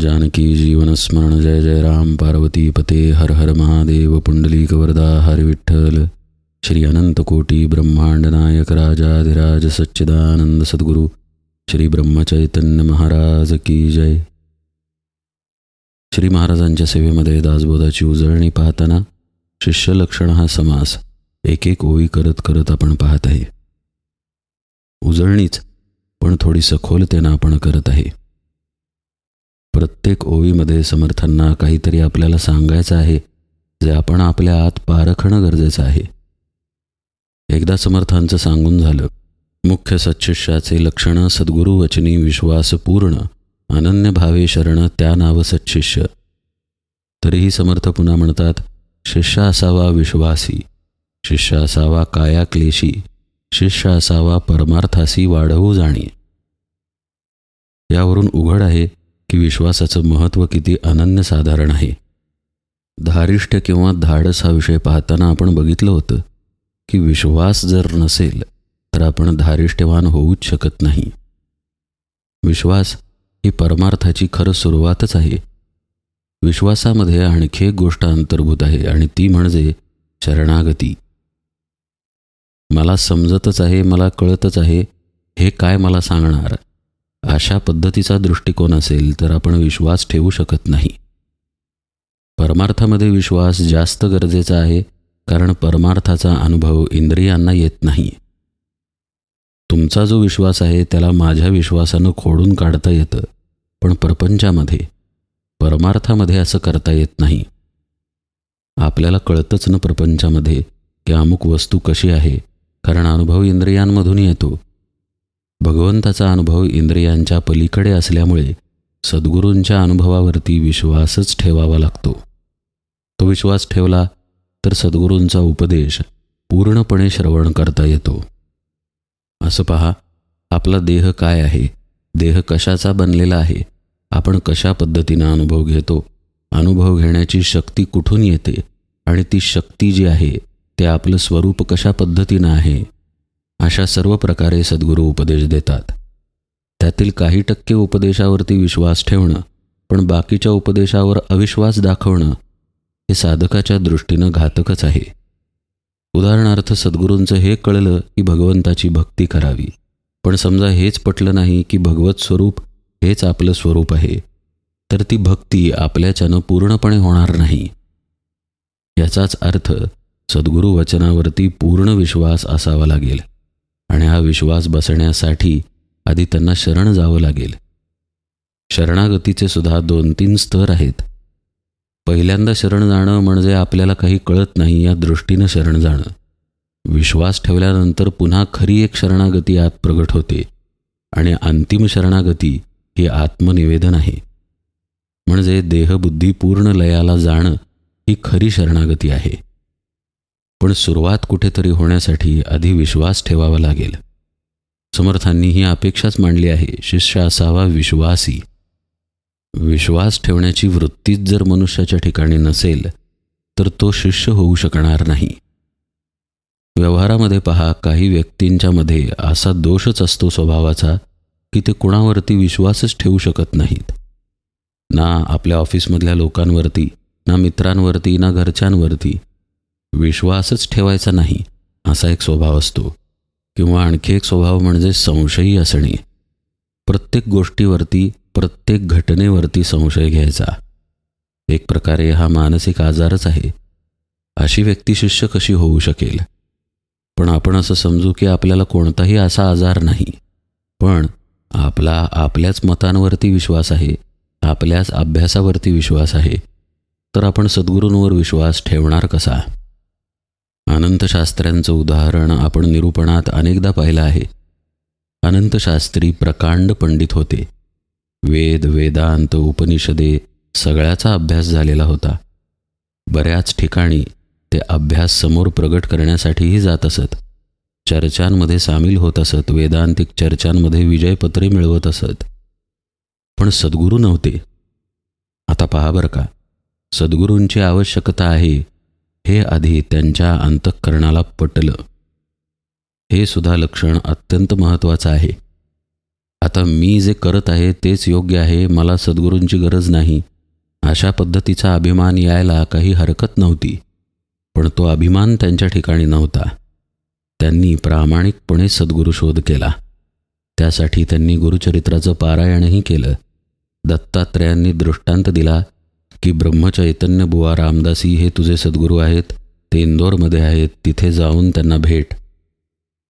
जानकी जीवनस्मरण जय जय राम। पार्वती पते हर हर महादेव। पुंडलिक वरदा हर विठ्ठल श्री अनंतकोटी ब्रह्मांड नायक राजाधिराज सच्चिदानंद सद्गुरू। श्री ब्रह्मचैतन्य महाराज की जय। श्री महाराजांच्या सेवेमध्ये दासबोधाची उजळणी पाहताना शिष्य लक्षण हा समास एक एक ओळी करत करत आपण पाहत आहे. उजळणीच पण थोडी सखोलतेनं आपण करत आहे. प्रत्येक ओळीमध्ये समर्थांना काहीतरी आपल्याला सांगायचं आहे जे आपण आपल्या आत पारखणं गरजेचं आहे. एकदा समर्थांचं सांगून झालं मुख्य सच्छिष्याचे लक्षणं सद्गुरू वचनी विश्वासपूर्ण अनन्य भावे शरण त्या नाव सच्छिष्य तरीही समर्थ पुन्हा म्हणतात शिष्य असावा विश्वासी शिष्य असावा काया क्लेशी शिष्य असावा परमार्थासी वाढवू जाणी. यावरून उघड आहे की विश्वासाचं महत्त्व किती अनन्यसाधारण आहे. धारिष्ट किंवा धाडस हा विषय पाहताना आपण बघितलं होतं की विश्वास जर नसेल तर आपण धारिष्ठवान होऊच शकत नाही. विश्वास ही परमार्थाची खरं सुरुवातच आहे. विश्वासामध्ये आणखी एक गोष्ट अंतर्भूत आहे आणि ती म्हणजे शरणागती. मला समजतच आहे मला कळतच आहे हे काय मला सांगणार? अशा पद्धतीचा दृष्टिकोन असेल तर आपण विश्वास ठेवू शकत नाही. परमार्थामध्ये विश्वास जास्त गरजेचा आहे कारण परमार्थाचा अनुभव इंद्रियांना येत नाही. तुमचा जो विश्वास आहे त्याला माझ्या विश्वासानं खोडून काढता येतं पण प्रपंचामध्ये परमार्थामध्ये असं करता येत नाही. आपल्याला कळतच ना प्रपंचामध्ये की अमुक वस्तू कशी आहे कारण अनुभव इंद्रियांमधून येतो. भगवंताचा अनुभव इंद्रियांच्या पलीकडे असल्यामुळे सद्गुरूंच्या अनुभवावरती विश्वासच ठेवावा लागतो. तो विश्वास ठेवला तर सद्गुरूंचा उपदेश पूर्णपणे श्रवण करता येतो. असं पहा आपला देह काय आहे? देह कशाचा बनलेला आहे? आपण कशा पद्धतीनं अनुभव घेतो? अनुभव घेण्याची शक्ती कुठून येते? आणि ती शक्ती जी आहे ते आपलं स्वरूप कशा पद्धतीनं आहे? अशा सर्व प्रकारे सद्गुरू उपदेश देतात. त्यातील काही टक्के उपदेशावरती विश्वास ठेवणं पण बाकीच्या उपदेशावर अविश्वास दाखवणं हे साधकाच्या दृष्टीनं घातकच आहे. उदाहरणार्थ सद्गुरूंचं हे कळलं की भगवंताची भक्ती करावी. पण समजा हेच पटलं नाही की भगवत स्वरूप हेच आपलं स्वरूप आहे तर ती भक्ती आपल्याच्यानं पूर्णपणे होणार नाही. याचाच अर्थ सद्गुरू वचनावरती पूर्ण विश्वास असावा लागेल. आणि हा विश्वास बसण्यासाठी आधी त्यांना शरण जावं लागेल. शरणागतीचे सुद्धा दोन तीन स्तर आहेत. पहिल्यांदा शरण जाणं म्हणजे आपल्याला काही कळत नाही या दृष्टीनं शरण जाणं. विश्वास ठेवल्यानंतर पुन्हा खरी एक शरणागती आत प्रगट होते आणि अंतिम शरणागती ही आत्मनिवेदन आहे. म्हणजे देहबुद्धी पूर्ण लयाला जाणं ही खरी शरणागती आहे. पण सुरुवात कुठेतरी होण्यासाठी आधी विश्वास ठेवावा लागेल. समर्थांनी ही अपेक्षाच मांडली आहे शिष्य असावा विश्वासी. विश्वास ठेवण्याची वृत्तीच जर मनुष्याच्या ठिकाणी नसेल तर तो शिष्य होऊ शकणार नाही. व्यवहारामध्ये पहा काही व्यक्तींच्यामध्ये असा दोषच असतो स्वभावाचा की ते कुणावरती विश्वासच ठेवू शकत नाहीत. ना आपल्या ऑफिसमधल्या लोकांवरती ना मित्रांवरती ना घरच्यांवरती विश्वासच ठेवायचा नाही असा एक स्वभाव असतो. किंवा आणखी एक स्वभाव म्हणजे संशयी असणे. प्रत्येक गोष्टीवरती प्रत्येक घटनेवरती संशय घ्यायचा. एक प्रकारे हा मानसिक आजारच आहे. अशी व्यक्ती शिष्य कशी होऊ शकेल? पण आपण असं समजू की आपल्याला कोणताही असा आजार नाही. पण आपला आपल्याच मतांवरती विश्वास आहे आपल्याच अभ्यासावरती विश्वास आहे. तर आपण सद्गुरूंवर विश्वास ठेवणार कसा? अनंतशास्त्र्यांचं उदाहरण आपण निरूपणात अनेकदा पाहिलं आहे. अनंतशास्त्री प्रकांड पंडित होते. वेद वेदांत उपनिषदे सगळ्याचा अभ्यास झालेला होता. बऱ्याच ठिकाणी ते अभ्यास समोर प्रगट करण्यासाठीही जात असत. चर्चांमध्ये सामील होत असत वेदांतिक चर्चांमध्ये विजयपत्रे मिळवत असत. पण सद्गुरू नव्हते. आता पहा बरं का. सद्गुरूंची आवश्यकता आहे हे आधी त्यांच्या अंतःकरणाला पटलं. हे सुद्धा लक्षण अत्यंत महत्त्वाचं आहे. आता मी जे करत आहे तेच योग्य आहे मला सद्गुरूंची गरज नाही. अशा पद्धतीचा अभिमान यायला काही हरकत नव्हती पण तो अभिमान त्यांच्या ठिकाणी नव्हता. त्यांनी प्रामाणिकपणे सद्गुरू शोध केला. त्यासाठी त्यांनी गुरुचरित्राचं पारायणही केलं. दत्तात्रयांनी दृष्टांत दिला की ब्रह्मचैतन्य बुवा रामदासी हे तुझे सद्गुरू आहेत. ते इंदोरमध्ये आहेत. तिथे जाऊन त्यांना भेट.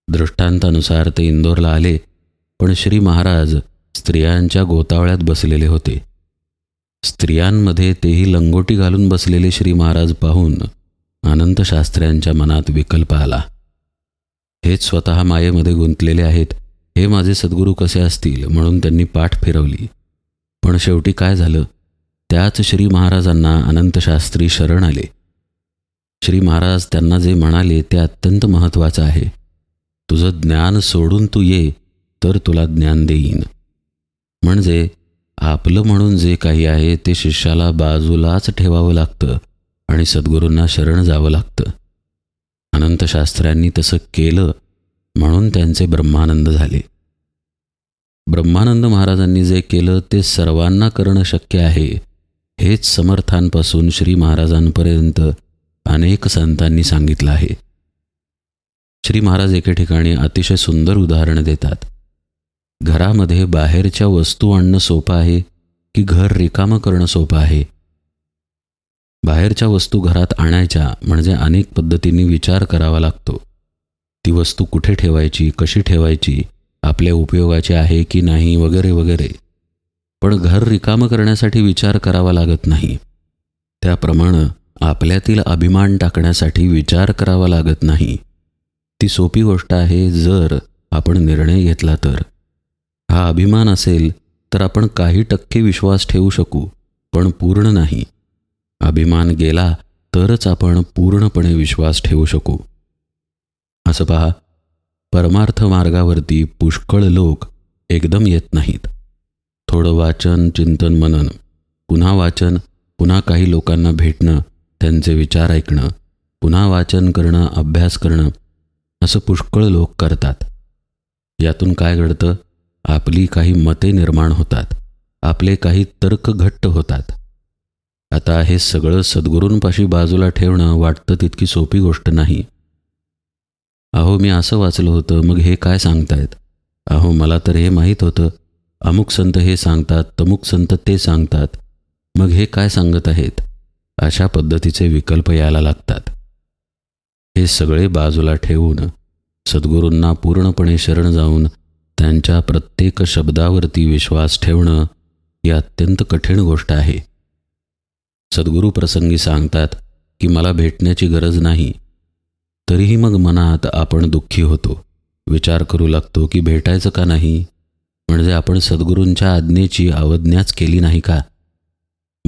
दृष्टांतानुसार ते इंदोरला आले पण श्री महाराज स्त्रियांच्या गोतावळ्यात बसलेले होते. स्त्रियांमध्ये तेही लंगोटी घालून बसलेले श्री महाराज पाहून अनंतशास्त्र्यांच्या मनात विकल्प आला. हेच स्वतः मायेमध्ये गुंतलेले आहेत. हे माझे सद्गुरू कसे असतील म्हणून त्यांनी पाठ फिरवली. पण शेवटी काय झालं? त्याच श्री महाराजांना अनंतशास्त्री शरण आले. श्री महाराज त्यांना जे म्हणाले ते अत्यंत महत्त्वाचं आहे. तुझं ज्ञान सोडून तू ये तर तुला ज्ञान देईन. म्हणजे आपलं म्हणून जे काही आहे ते शिष्याला बाजूलाच ठेवावं लागतं आणि सद्गुरूंना शरण जावं लागतं. अनंतशास्त्र्यांनी तसं केलं म्हणून त्यांचे ब्रह्मानंद झाले. ब्रह्मानंद महाराजांनी जे केलं ते सर्वांना करणं शक्य आहे. हेच समर्थांपासून श्री महाराजांपर्यंत अनेक संतांनी सांगितलं आहे. श्री महाराज एके ठिकाणी अतिशय सुंदर उदाहरण देतात. घरामध्ये बाहेरच्या वस्तू आणणं सोपं आहे की घर रिकामं करणं सोपं आहे? बाहेरच्या वस्तू घरात आणायच्या म्हणजे अनेक पद्धतींनी विचार करावा लागतो. ती वस्तू कुठे ठेवायची कशी ठेवायची आपल्या उपयोगाची आहे की नाही वगैरे वगैरे. पण घर रिकामं करण्यासाठी विचार करावा लागत नाही. त्याप्रमाणे आपल्यातील अभिमान टाकण्यासाठी विचार करावा लागत नाही. ती सोपी गोष्ट आहे जर आपण निर्णय घेतला तर. हा अभिमान असेल तर आपण काही टक्के विश्वास ठेवू शकू पण पूर्ण नाही. अभिमान गेला तरच आपण पूर्णपणे विश्वास ठेवू शकू. असं पहा परमार्थ मार्गावरती पुष्कळ लोक एकदम येत नाहीत. थोडं वाचन चिंतन मनन. पुन्हा वाचन पुन्हा काही लोकांना भेटणं त्यांचे विचार ऐकणं. पुन्हा वाचन करणं अभ्यास करणं. असं पुष्कळ लोक करतात. यातून काय घडतं? आपली काही मते निर्माण होतात. आपले काही तर्क घट्ट होतात. आता हे सगळं सद्गुरूंपाशी बाजूला ठेवणं वाटतं तितकी सोपी गोष्ट नाही. अहो मी असं वाचलं होतं मग हे काय सांगतायत? अहो मला तर हे माहीत होतं अमुक संत हे सांगतात तमुक संत ते सांगतात. मग हे काय सांगत आहेत? अशा पद्धतीचे विकल्प यायला लागतात. हे सगळे बाजूला ठेवून सद्गुरूंना पूर्णपणे शरण जाऊन त्यांच्या प्रत्येक शब्दावरती विश्वास ठेवणं ही अत्यंत कठीण गोष्ट आहे. सद्गुरू प्रसंगी सांगतात की मला भेटण्याची गरज नाही. तरीही मग मनात आपण दुःखी होतो. विचार करू लागतो की भेटायचं का नाही? म्हणजे आपण सद्गुरूंच्या आज्ञेची अवज्ञाच केली नाही का?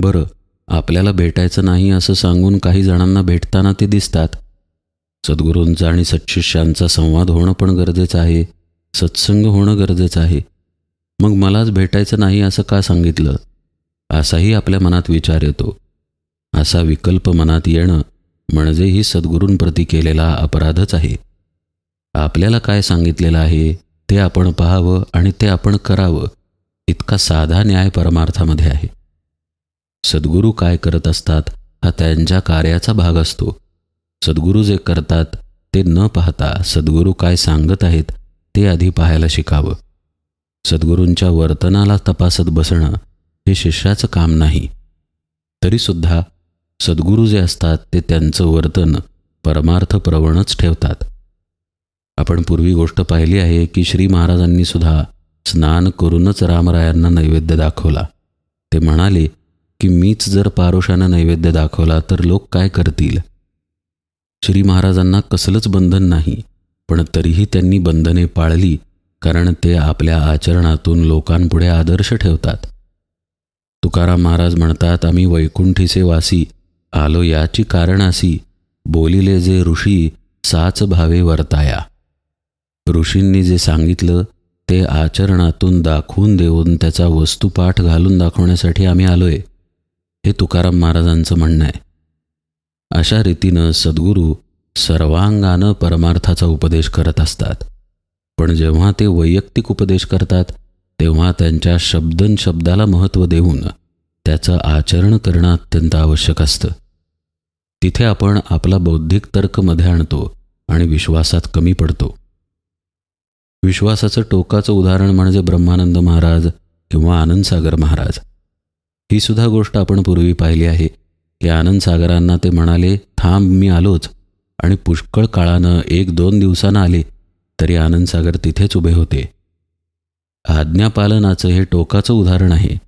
बरं आपल्याला भेटायचं नाही असं सांगून काही जणांना भेटताना ते दिसतात. सद्गुरूंचा आणि सत्शिष्यांचा संवाद होणं पण गरजेचं आहे. सत्संग होणं गरजेचं आहे. मग मलाच भेटायचं नाही असं का सांगितलं? असाही आपल्या मनात विचार येतो. असा विकल्प मनात येणं म्हणजे ही सद्गुरूंप्रती केलेला अपराधच आहे. आपल्याला काय सांगितलेलं आहे? ते आपण पाहावं आणि ते आपण करावं इतका साधा न्याय परमार्थामध्ये आहे. सद्गुरू काय करत असतात हा त्यांच्या कार्याचा भाग असतो. सद्गुरू जे करतात ते न पाहता सद्गुरू काय सांगत आहेत ते आधी पाहायला शिकावं. सद्गुरूंच्या वर्तनाला तपासत बसणं हे शिष्याचं काम नाही. तरीसुद्धा सद्गुरू जे असतात ते त्यांचं वर्तन परमार्थ प्रवणच ठेवतात. आपण पूर्वी गोष्ट पाहिली आहे की श्री महाराजांनी सुद्धा स्नान करूनच रामरायांना नैवेद्य दाखवला. ते म्हणाले की मीच जर पारोशानं नैवेद्य दाखवला तर लोक काय करतील? श्री महाराजांना कसलंच बंधन नाही पण तरीही त्यांनी बंधने पाळली कारण ते आपल्या आचरणातून लोकांपुढे आदर्श ठेवतात. तुकाराम महाराज म्हणतात आम्ही वैकुंठीचे वासी आलो याची कारणासी बोलिले जे ऋषी साच भावे वर्ताया. ऋषींनी जे सांगितलं ते आचरणातून दाखवून देऊन त्याचा वस्तुपाठ घालून दाखवण्यासाठी आम्ही आलोय हे तुकाराम महाराजांचं म्हणणं आहे. अशा रीतीनं सद्गुरू सर्वांगानं परमार्थाचा उपदेश करत असतात. पण जेव्हा ते वैयक्तिक उपदेश करतात तेव्हा त्यांच्या शब्दन शब्दाला महत्त्व देऊन त्याचं आचरण करणं अत्यंत आवश्यक असतं. तिथे आपण आपला बौद्धिक तर्कमध्ये आणतो आणि विश्वासात कमी पडतो. विश्वासाचं टोकाचं उदाहरण म्हणजे ब्रह्मानंद महाराज किंवा आनंदसागर महाराज. ही सुद्धा गोष्ट आपण पूर्वी पाहिली आहे. की आनंदसागरांना ते म्हणाले थांब मी आलोच. आणि पुष्कळ काळानं एक दोन दिवसानं आले तरी आनंदसागर तिथेच उभे होते. आज्ञापालनाचं हे टोकाचं उदाहरण आहे.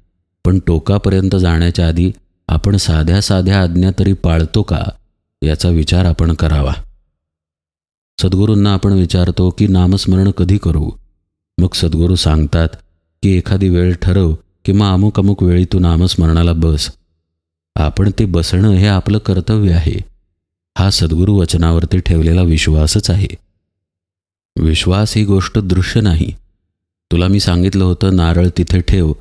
पण टोकापर्यंत जाण्याच्या आधी आपण साध्या साध्या आज्ञा तरी पाळतो का? याचा विचार आपण करावा. सद्गुरूंना आपण विचारतो की नामस्मरण कधी करू? मग सद्गुरू सांगतात की एखादी वेळ ठरव किंवा अमुक अमुक वेळी तू नामस्मरणाला बस. आपण ते बसणं हे आपलं कर्तव्य आहे. हा सद्गुरू वचनावरती ठेवलेला विश्वासच आहे. विश्वास ही गोष्ट दृश्य नाही. तुला मी सांगितलं होतं नारळ तिथे ठेव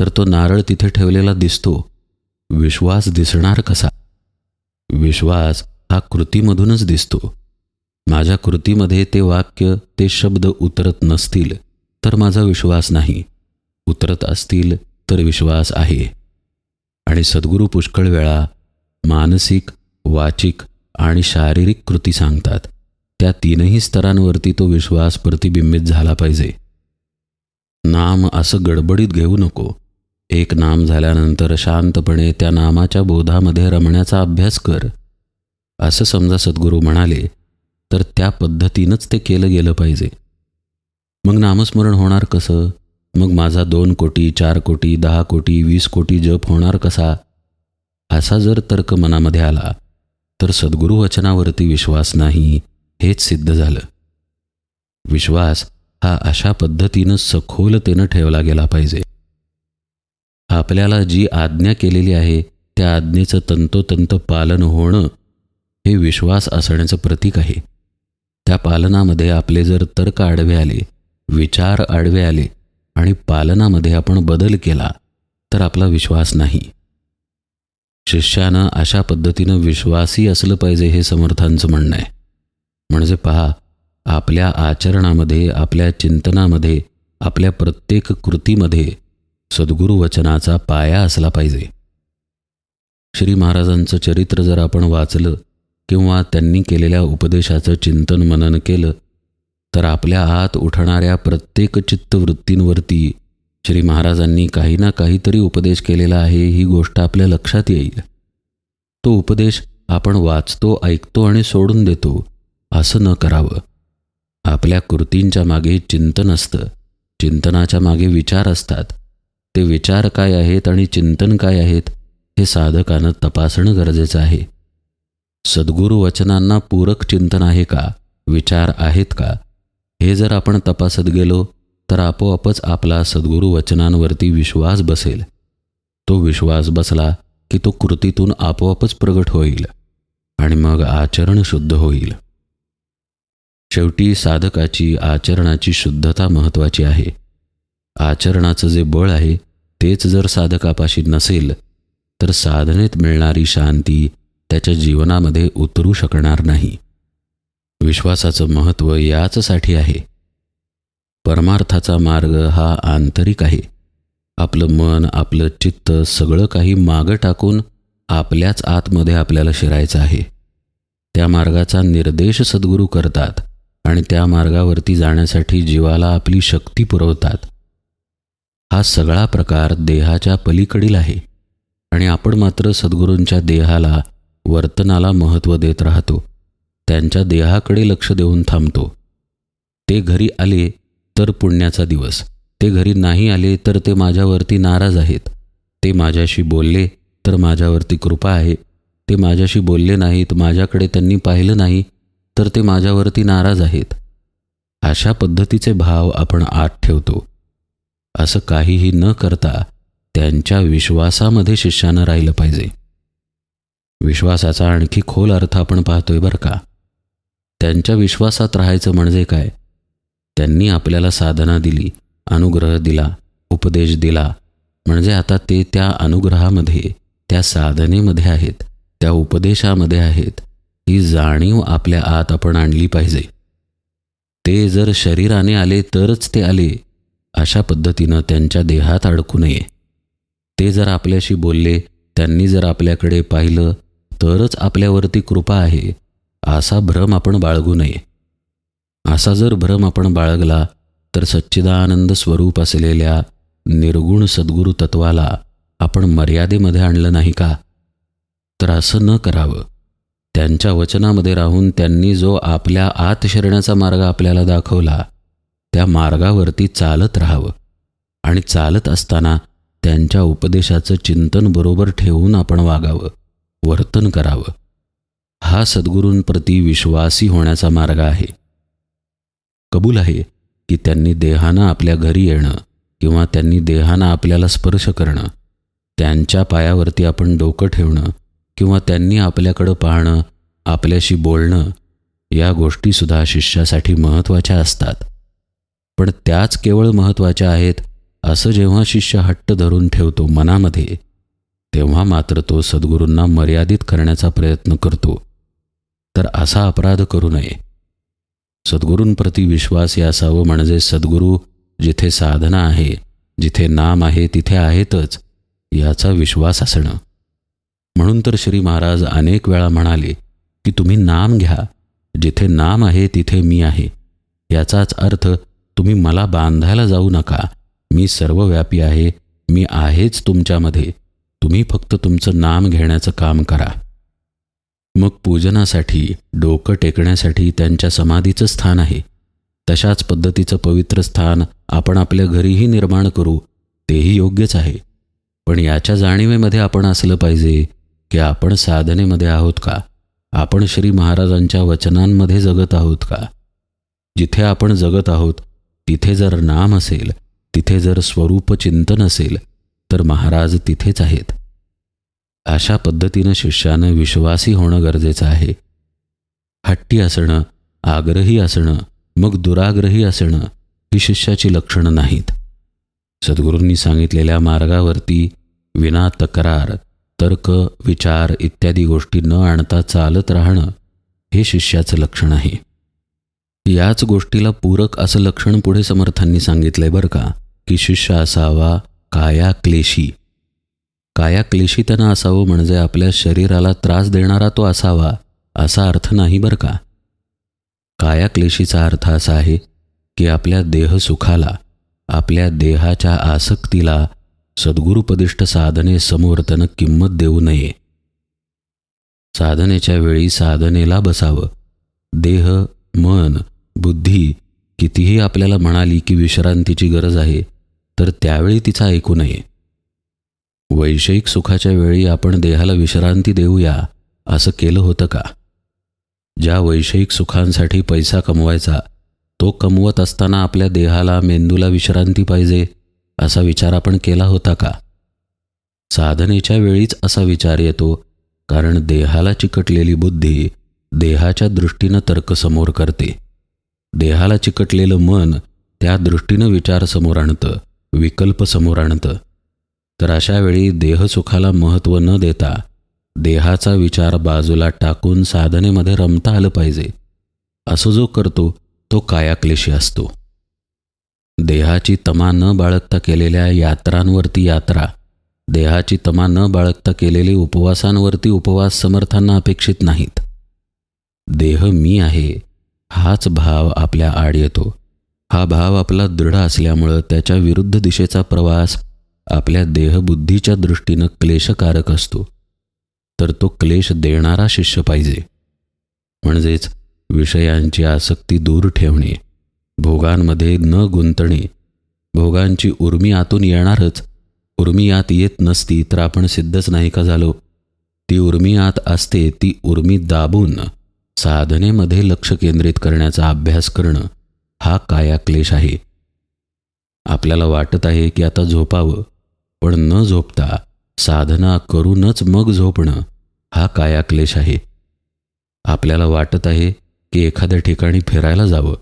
तर तो नारळ तिथे ठेवलेला दिसतो. विश्वास दिसणार कसा? विश्वास हा कृतीमधूनच दिसतो. माझ्या कृतीमध्ये ते वाक्य ते शब्द उतरत नसतील तर माझा विश्वास नाही. उतरत असतील तर विश्वास आहे. आणि सद्गुरू पुष्कळ वेळा मानसिक वाचिक आणि शारीरिक कृती सांगतात. त्या तीनही स्तरांवरती तो विश्वास प्रतिबिंबित झाला पाहिजे. नाम असं गडबडीत घेऊ नको. एक नाम झाल्यानंतर शांतपणे त्या नामाच्या बोधामध्ये रमण्याचा अभ्यास कर. असं समजा सद्गुरू म्हणाले तर त्या पद्धतीनंच ते केलं गेलं पाहिजे. मग नामस्मरण होणार कसं? मग माझा दोन कोटी चार कोटी दहा कोटी वीस कोटी जप होणार कसा? असा जर तर्क मनामध्ये आला तर सद्गुरू वचनावरती विश्वास नाही हेच सिद्ध झालं. विश्वास हा अशा पद्धतीनं सखोलतेनं ठेवला गेला पाहिजे. आपल्याला जी आज्ञा केलेली आहे त्या आज्ञेचं तंतोतंत पालन होणं हे विश्वास असण्याचं प्रतीक आहे. त्या पालनामध्ये आपले जर तर्क आडवे आले विचार आडवे आले आणि पालनामध्ये आपण बदल केला तर आपला विश्वास नाही. शिष्यानं अशा पद्धतीनं विश्वासी असलं पाहिजे हे समर्थांचं म्हणणं आहे. म्हणजे पहा आपल्या आचरणामध्ये आपल्या चिंतनामध्ये आपल्या प्रत्येक कृतीमध्ये सद्गुरू वचनाचा पाया असला पाहिजे. श्री महाराजांचं चरित्र जर आपण वाचलं किंवा त्यांनी केलेल्या उपदेशाचं चिंतन मनन केलं तर आपल्या आत उठणाऱ्या प्रत्येक चित्तवृत्तींवरती श्री महाराजांनी काही ना काहीतरी उपदेश केलेला आहे ही गोष्ट आपल्या लक्षात येईल. तो उपदेश आपण वाचतो ऐकतो आणि सोडून देतो असं न करावं. आपल्या कृतींच्या मागे चिंतन असतं चिंतनाच्या मागे विचार असतात. ते विचार काय आहेत आणि चिंतन काय आहेत हे साधकानं तपासणं गरजेचं आहे. सद्गुरू वचनांना पूरक चिंतन आहे का? विचार आहेत का? हे जर आपण तपासत गेलो तर आपोआपच आपला सद्गुरू वचनांवरती विश्वास बसेल. तो विश्वास बसला की तो कृतीतून आपोआपच प्रगट होईल आणि मग आचरण शुद्ध होईल. शेवटी साधकाची आचरणाची शुद्धता महत्त्वाची आहे. आचरणाचं जे बळ आहे तेच जर साधकापाशी नसेल तर साधनेत मिळणारी शांती त्याच्या जीवनामध्ये उतरू शकणार नाही. विश्वासाचं महत्त्व याचसाठी आहे. परमार्थाचा मार्ग हा आंतरिक आहे. आपलं मन आपलं चित्त सगळं काही मागं टाकून आपल्याच आतमध्ये आपल्याला शिरायचं आहे. त्या मार्गाचा निर्देश सद्गुरू करतात आणि त्या मार्गावरती जाण्यासाठी जीवाला आपली शक्ती पुरवतात. हा सगळा प्रकार देहाच्या पलीकडील आहे आणि आपण मात्र सद्गुरूंच्या देहाला वर्तनाला महत्त्व देत राहतो. त्यांच्या देहाकडे लक्ष देऊन थांबतो. ते घरी आले तर पुण्याचा दिवस. ते घरी नाही आले तर ते माझ्यावरती नाराज आहेत. ते माझ्याशी बोलले तर माझ्यावरती कृपा आहे. ते माझ्याशी बोलले नाहीत माझ्याकडे त्यांनी पाहिलं नाही तर ते माझ्यावरती नाराज आहेत. अशा पद्धतीचे भाव आपण आत ठेवतो. असं काहीही न करता त्यांच्या विश्वासामध्ये शिष्यानं राहिलं पाहिजे. विश्वासाचा आणखी खोल अर्थ आपण पाहतोय बरं का? त्यांच्या विश्वासात राहायचं म्हणजे काय? त्यांनी आपल्याला साधना दिली अनुग्रह दिला उपदेश दिला. म्हणजे आता ते त्या अनुग्रहामध्ये त्या साधनेमध्ये आहेत त्या उपदेशामध्ये आहेत. ही जाणीव आपल्या आत आपण आणली पाहिजे. ते जर शरीराने आले तरच ते आले अशा पद्धतीनं त्यांच्या देहात अडकू नये. ते जर आपल्याशी बोलले त्यांनी जर आपल्याकडे पाहिलं तरच आपल्यावरती कृपा आहे. असा भ्रम आपण बाळगू नये. असा जर भ्रम आपण बाळगला तर सच्चिदानंद स्वरूप असलेल्या निर्गुण सद्गुरू तत्वाला आपण मर्यादेमध्ये आणलं नाही का? तर असं न करावं. त्यांच्या वचनामध्ये राहून त्यांनी जो आपल्या आत शिरण्याचा मार्ग आपल्याला दाखवला त्या मार्गावरती चालत राहावं. आणि चालत असताना त्यांच्या उपदेशाचं चिंतन बरोबर ठेवून आपण वागावं. वर्तन करावं. हा सद्गुरूंप्रती विश्वासी होण्याचा मार्ग आहे. कबूल आहे की त्यांनी देहानं आपल्या घरी येणं किंवा त्यांनी देहानं आपल्याला स्पर्श करणं त्यांच्या पायावरती आपण डोकं ठेवणं किंवा त्यांनी आपल्याकडं पाहणं आपल्याशी बोलणं या गोष्टीसुद्धा शिष्यासाठी महत्त्वाच्या असतात. पण त्याच केवळ महत्त्वाच्या आहेत असं जेव्हा शिष्य हट्ट धरून ठेवतो मनामध्ये तेव्हा मात्र तो सद्गुरूंना मर्यादित करण्याचा प्रयत्न करतो. तर असा अपराध करू नये. सद्गुरूंप्रती विश्वास असावं म्हणजे सद्गुरू जिथे साधना आहे जिथे नाम आहे तिथे आहेतच याचा विश्वास असणं. म्हणून तर श्री महाराज अनेक वेळा म्हणाले की तुम्ही नाम घ्या. जिथे नाम आहे तिथे मी आहे. याचाच अर्थ तुम्ही मला बांधायला जाऊ नका. मी सर्वव्यापी आहे. मी आहेच तुमच्यामध्ये. तुम्ही फक्त तुमचं नाम घेण्याचं काम करा. मग पूजनासाठी डोकं टेकण्यासाठी त्यांच्या समाधीचं स्थान आहे. तशाच पद्धतीचं पवित्र स्थान आपण आपल्या घरीही निर्माण करू तेही योग्यच आहे. पण याच्या जाणीवेमध्ये आपण असलं पाहिजे की आपण साधनेमध्ये आहोत का? आपण श्री महाराजांच्या वचनांमध्ये जगत आहोत का? जिथे आपण जगत आहोत तिथे जर नाम असेल तिथे जर स्वरूप चिंतन असेल तर महाराज तिथेच आहेत. अशा पद्धतीनं शिष्यानं विश्वासी होणं गरजेचं आहे. हट्टी असणं आग्रही असणं मग दुराग्रही असणं ही शिष्याची लक्षणं नाहीत. सद्गुरूंनी सांगितलेल्या मार्गावरती विना तक्रार तर्क विचार इत्यादी गोष्टी न आणता चालत राहणं हे शिष्याचं लक्षण आहे. याच गोष्टीला पूरक असं लक्षण पुढे समर्थांनी सांगितलंय बरं का की शिष्य असावा काया क्लेशी काया त्यांना असावं म्हणजे आपल्या शरीराला त्रास देणारा तो असावा असा अर्थ नाही बरं का? काया क्लेशीचा अर्थ असा आहे की आपल्या देहसुखाला आपल्या देहाच्या आसक्तीला सद्गुरुपदिष्ट साधने समोर त्यानं किंमत देऊ नये. साधनेच्या वेळी साधनेला बसावं. देह मन बुद्धी कितीही आपल्याला म्हणाली की विश्रांतीची गरज आहे तर त्यावेळी तिचा ऐकू नये. वैषयिक सुखाच्या वेळी आपण देहाला विश्रांती देऊया असं केलं होतं का? ज्या वैषयिक सुखांसाठी पैसा कमवायचा तो कमवत असताना आपल्या देहाला मेंदूला विश्रांती पाहिजे असा विचार आपण केला होता का? साधनेच्या वेळीच असा विचार येतो कारण देहाला चिकटलेली बुद्धी देहाच्या दृष्टीनं तर्क समोर करते. देहाला चिकटलेलं मन त्या दृष्टीनं विचार समोर आणतं. विकल्प समोर आणतं. तर अशा वेळी देहसुखाला महत्त्व न देता देहाचा विचार बाजूला टाकून साधनेमध्ये रमता आलं पाहिजे. असं जो करतो तो कायाक्लेशी असतो. देहाची तमा न बाळगता केलेल्या यात्रांवरती यात्रा देहाची तमा न बाळगता केलेले उपवासांवरती उपवास समर्थांना अपेक्षित नाहीत. देह मी आहे हाच भाव आपल्या आड येतो. हा भाव आपला दृढ असल्यामुळं त्याच्या विरुद्ध दिशेचा प्रवास आपल्या देहबुद्धीच्या दृष्टीनं क्लेशकारक असतो. तर तो क्लेश देणारा शिष्य पाहिजे. म्हणजेच विषयांची आसक्ती दूर ठेवणे भोगांमध्ये न गुंतणे भोगांची उर्मी आतून येणारच उर्मी आत येत नसती तर आपण सिद्धच नाही का झालो? ती उर्मी आत असते ती उर्मी दाबून साधनेमध्ये लक्ष केंद्रित करण्याचा अभ्यास करणं हा काया क्लेश आहे. आपल्याला वाटत आहे की आता झोपावं पण न झोपता साधना करूनच मग झोपणं हा काया क्लेश आहे. आपल्याला वाटत आहे की एखाद्या ठिकाणी फिरायला जावं.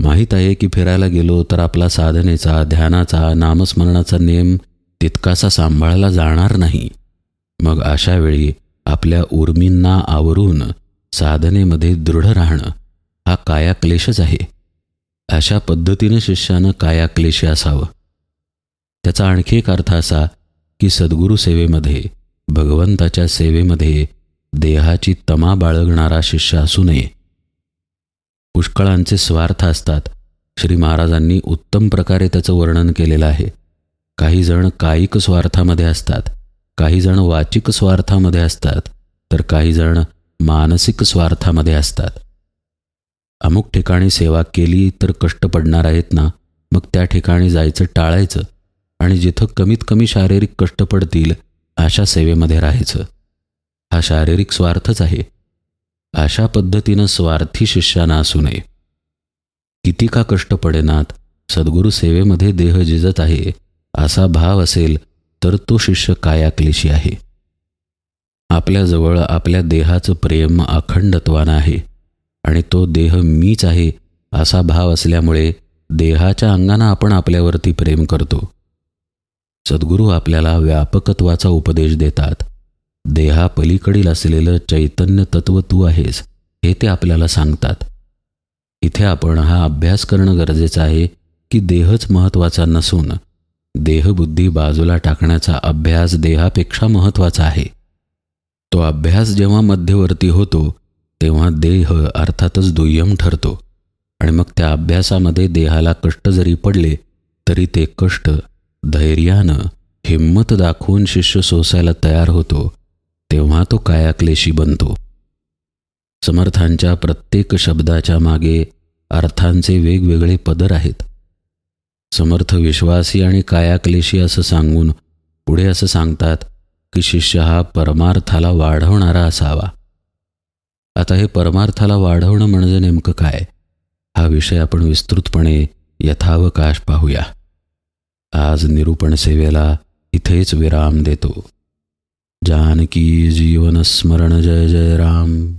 माहीत आहे की फिरायला गेलो तर आपला साधनेचा ध्यानाचा नामस्मरणाचा नेम तितकासा सांभाळला जाणार नाही. मग अशा वेळी आपल्या उर्मींना आवरून साधनेमध्ये दृढ राहणं हा काया क्लेशच आहे. अशा पद्धतीनं शिष्यानं कायाक्लेशी असावं. त्याचा आणखी एक अर्थ असा की सद्गुरू सेवेमध्ये भगवंताच्या सेवेमध्ये देहाची तमा बाळगणारा शिष्य असू नये. पुष्कळांचे स्वार्थ असतात. श्री महाराजांनी उत्तम प्रकारे त्याचं वर्णन केलेलं आहे. काही जण कायिक स्वार्थामध्ये असतात. काही जण वाचिक स्वार्थामध्ये असतात. तर काही जण मानसिक स्वार्थामध्ये असतात. अमुक ठिकाणी सेवा केली तर कष्ट पडणार आहेत ना? मग त्या ठिकाणी जायचं टाळायचं आणि जिथं कमीत कमी शारीरिक कष्ट पडतील अशा सेवेमध्ये राहायचं. हा शारीरिक स्वार्थच आहे. अशा पद्धतीनं स्वार्थी शिष्याना असू नये. किती का कष्ट पडेनात? सद्गुरू सेवेमध्ये देह जिजत आहे असा भाव असेल तर तो शिष्य कायाक्लेशी आहे. आपल्याजवळ आपल्या देहाचं प्रेम अखंडत्वानं आहे. आणि तो देह मीच आहे असा भाव असल्यामुळे देहाच्या अंगानं आपण आपल्यावरती प्रेम करतो. सद्गुरू आपल्याला व्यापकत्वाचा उपदेश देतात. देहापलीकडील असलेलं चैतन्य तत्व तू आहेस हे ते आपल्याला सांगतात. इथे आपण हा अभ्यास करणं गरजेचं आहे की देहच महत्त्वाचा नसून देहबुद्धी बाजूला टाकण्याचा अभ्यास देहापेक्षा महत्त्वाचा आहे. तो अभ्यास जेव्हा मध्यवर्ती होतो तेव्हा देह अर्थातच दुय्यम ठरतो आणि मग त्या अभ्यासामध्ये देहाला कष्ट जरी पडले तरी ते कष्ट धैर्यानं हिंमत दाखवून शिष्य सोसायला तयार होतो तेव्हा तो कायाक्लेशी बनतो. समर्थांच्या प्रत्येक शब्दाच्या मागे अर्थांचे वेगवेगळे पदर आहेत. समर्थ विश्वासी आणि कायाक्लेशी असं सांगून पुढे असं सांगतात की शिष्य हा परमार्थाला वाढवणारा असावा. आता हे परमार्थाला वाढवणं म्हणजे नेमकं काय? हा विषय आपण विस्तृतपणे यथावकाश पाहूया. आज निरूपण सेवेला इथेच विराम देतो. जानकी जीवन स्मरण जय जय राम.